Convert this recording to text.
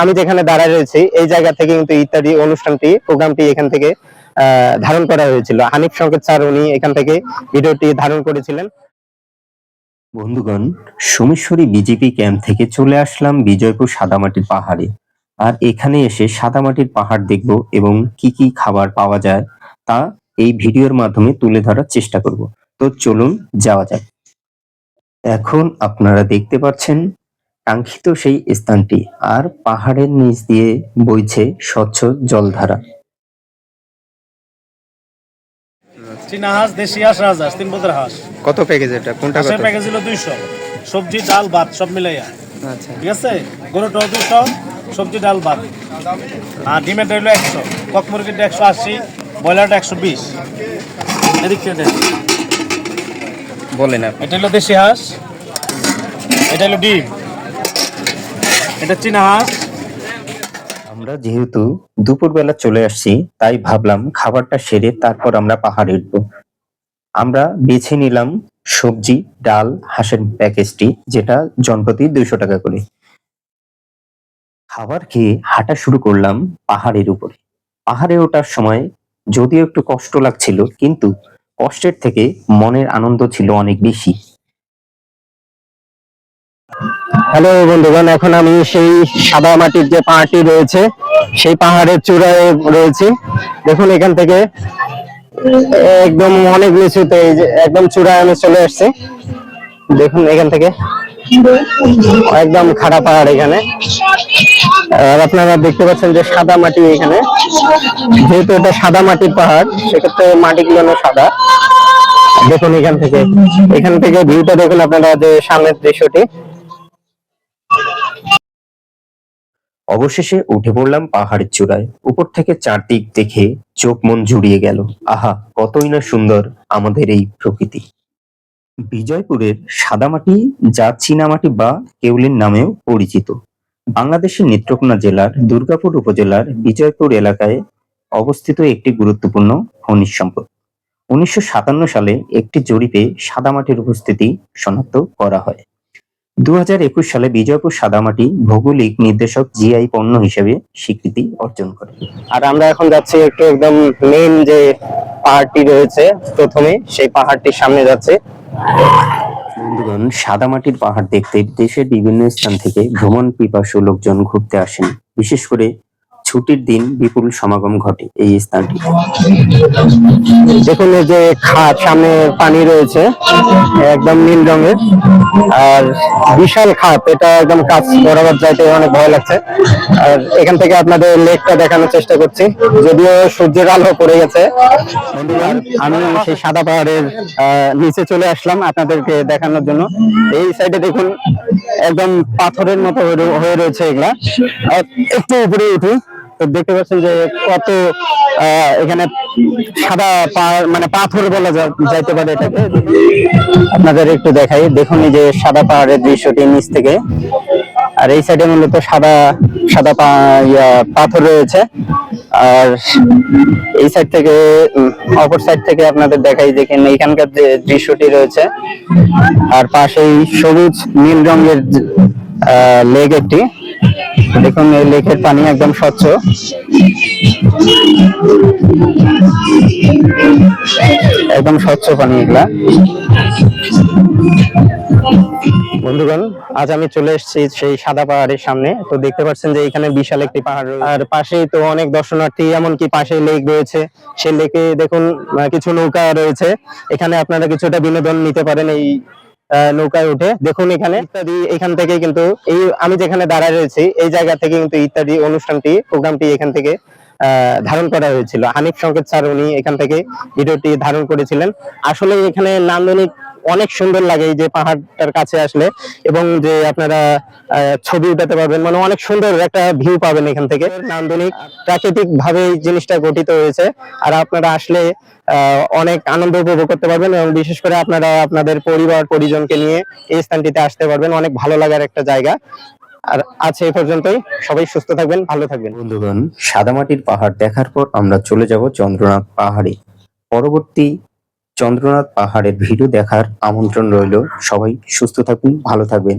আমি যেখানে দাঁড়ায় রয়েছি, এই জায়গা থেকে কিন্তু ইত্যাদি অনুষ্ঠানটি, প্রোগ্রামটি এখান থেকে ধারণ করা হয়েছিল। হানিফ সংকেত স্যার উনি এখান থেকে ভিডিওটি ধারণ করেছিলেন। বন্ধুগণ, সোমেশ্বরী বিজেপি ক্যাম্প থেকে চলে আসলাম বিজয়পুর সাদামাটির পাহাড়ে। আর এখানে এসে সাদামাটির পাহাড় দেখব এবং কি কি খাবার পাওয়া যায় তা এই ভিডিওর মাধ্যমে তুলে ধরার চেষ্টা করব। তো চলুন যাওয়া যাক। এখন আপনারা দেখতে পাচ্ছেন কাঙ্ক্ষিত সেই স্থানটি আর পাহাড়ের নিচ দিয়ে বইছে স্বচ্ছ জলধারা। চীনা হাঁস দেশি হাঁস রাজহাঁস তিন পদের হাঁস। কত প্যাকেজ এটা? কোনটা প্যাকেজ ছিল দুইশো। সবজি ডাল ভাত সব মিলাইয়া। আচ্ছা। ঠিক আছে? গরুটাও দুশো সবজি ডাল ভাত। আর ডিমেরটা হইল একশো। কক মুরগিটা একশো আশি ব্রয়লারটা একশো বিশ। এদিক থেকে। বলেন এটা হলো দেশি হাঁস। এটা হলো ডিম। এটা চীনা হাঁস। আমরা যেহেতু দুপুরবেলা চলে আসছি, তাই ভাবলাম খাবারটা সেরে তারপর আমরা পাহাড়ে উঠবো। আমরা বেছে নিলাম সবজি, ডাল, হাঁসের প্যাকেজটি, যেটা জনপ্রতি দুইশো টাকা করে। খাবার খেয়ে হাঁটা শুরু করলাম পাহাড়ের উপরে। পাহাড়ে ওঠার সময় যদিও একটু কষ্ট লাগছিল, কিন্তু কষ্টের থেকে মনের আনন্দ ছিল অনেক বেশি। হ্যালো বন্ধুগণ, এখন আমি সেই সাদা মাটির যে পাহাড়টি রয়েছে, সেই পাহাড়ের চূড়ায় রয়েছি। দেখুন এখান থেকে, একদম অনেক নিচুতে একদম চূড়ায় আমি চলে আসছি দেখুন এখান থেকে, একদম খাড়া পাহাড় এখানে। আর আপনারা দেখতে পাচ্ছেন যে সাদা মাটি এখানে। যেহেতু এটা সাদা মাটির পাহাড়, সেক্ষেত্রে মাটিগুলো সাদা। দেখুন এখান থেকে এখান থেকে ভিউটা দেখুন আপনারা যে সামনের দৃশ্যটি। অবশেষে উঠে পড়লাম পাহাড়ের চূড়ায়। উপর থেকে চারদিক দেখে চোখ মন জুড়িয়ে গেল। আহা, কতই না সুন্দর আমাদের এই প্রকৃতি। বিজয়পুরের সাদামাটি যা চীনামাটি বা কেউলির নামেও পরিচিত। বাংলাদেশের নেত্রকোনা জেলার, দুর্গাপুর উপজেলার বিজয়পুর এলাকায় অবস্থিত একটি গুরুত্বপূর্ণ খনিজ সম্পদ। উনিশশো সাতান্ন সালে একটি জরিপে সাদামাটির উপস্থিতি শনাক্ত করা হয়। দুহাজার একুশ সালে বিজয়পুর সাদামাটি ভৌগোলিক নির্দেশক জিআই পণ্য হিসেবে স্বীকৃতি অর্জন করে। আর আমরা এখন যাচ্ছি একটু একদম মেন যে পাহাড়টি রয়েছে প্রথমে সেই পাহাড়টির সামনে যাচ্ছে। বন্ধুগণ সাদামাটির পাহাড় দেখতে দেশের বিভিন্ন স্থান থেকে ভ্রমণ পিপাসু লোকজন ঘুরতে আসেন। বিশেষ করে ছুটির দিন বিপুল সমাগম ঘটে এই স্থানটি। দেখুন এই যে খাত সামনে পানি রয়েছে একদম নীল রঙের। আর বিশাল খাত এটা একদম কাছ বরাবর যাইতে অনেক ভয় লাগছে। আর এখান থেকে আপনাদের লেকটা দেখানোর চেষ্টা করছি। যদিও সূর্যের আলো পড়ে গেছে। আমি সেই সাদা পাহাড়ের নিচে চলে আসলাম আপনাদেরকে দেখানোর জন্য। এই সাইডে দেখুন একদম পাথরের মতো হয়ে রয়েছে এগুলা। একটু উপরে উঠি তো দেখতে পাচ্ছেন যে কত এখানে সাদা মানে পাথর বলা যাইতে পারে এটাকে। আপনাদের একটু দেখাই, দেখুন যে সাদা পাহাড়ের দৃশ্যটি নিচ থেকে। আর এই সাইডে মূলত সাদা সাদা পাথর রয়েছে। আর এই সাইড থেকে অপর সাইড থেকে আপনাদের দেখাই, দেখেন এখানকার যে দৃশ্যটি রয়েছে। আর পাশেই সবুজ নীল রঙের লেগ একটি। দেখুন, এই লেকের পানি একদম স্বচ্ছ। একদম স্বচ্ছ পানি এগুলা। বন্ধুগণ, আজ আমি চলে এসেছি সেই সাদা পাহাড়ের সামনে। তো দেখতে পাচ্ছেন যে এখানে বিশাল একটি পাহাড় আর পাশেই তো অনেক দর্শনার্থী, এমনকি পাশে লেক রয়েছে। সেই লেকে দেখুন কিছু নৌকা রয়েছে। এখানে আপনারা কিছুটা বিনোদন নিতে পারেন এই নৌকায় উঠে দেখুন এখানে ইত্যাদি, এখান থেকে কিন্তু এই, আমি যেখানে দাঁড়ায় রয়েছি, এই জায়গা থেকে কিন্তু ইত্যাদি অনুষ্ঠানটি, প্রোগ্রামটি এখান থেকে ধারণ করা হয়েছিল। হানিফ সংকেত স্যার উনি এখান থেকে ভিডিওটি ধারণ করেছিলেন। আসলে এখানে নান্দনিক অনেক সুন্দর লাগে এই যে পাহাড়টার কাছে আসলে এবং যে আপনারা ছবি উঠাতে পারবেন মানে অনেক সুন্দর একটা ভিউ পাবেন এখান থেকে। নান্দনিক প্রাকৃতিক ভাবে এই জিনিসটা গঠিত হয়েছে। আর আপনারা আসলে অনেক আনন্দ উপভোগ করতে পারবেন এবং বিশেষ করে আপনারা আপনাদের পরিবার, পরিজনকে নিয়ে এই স্থানটিতে আসতে পারবেন। অনেক ভালো লাগার একটা জায়গা। আর আছে এই পর্যন্তই। সবাই সুস্থ থাকবেন, ভালো থাকবেন। বন্ধুগণ, সাদামাটির পাহাড় দেখার পর আমরা চলে যাব চন্দ্রনাথ পাহাড়ে। পরবর্তী চন্দ্রনাথ পাহাড়ের ভিডিও দেখার আমন্ত্রণ রইল। সবাই সুস্থ থাকুন ভালো থাকবেন।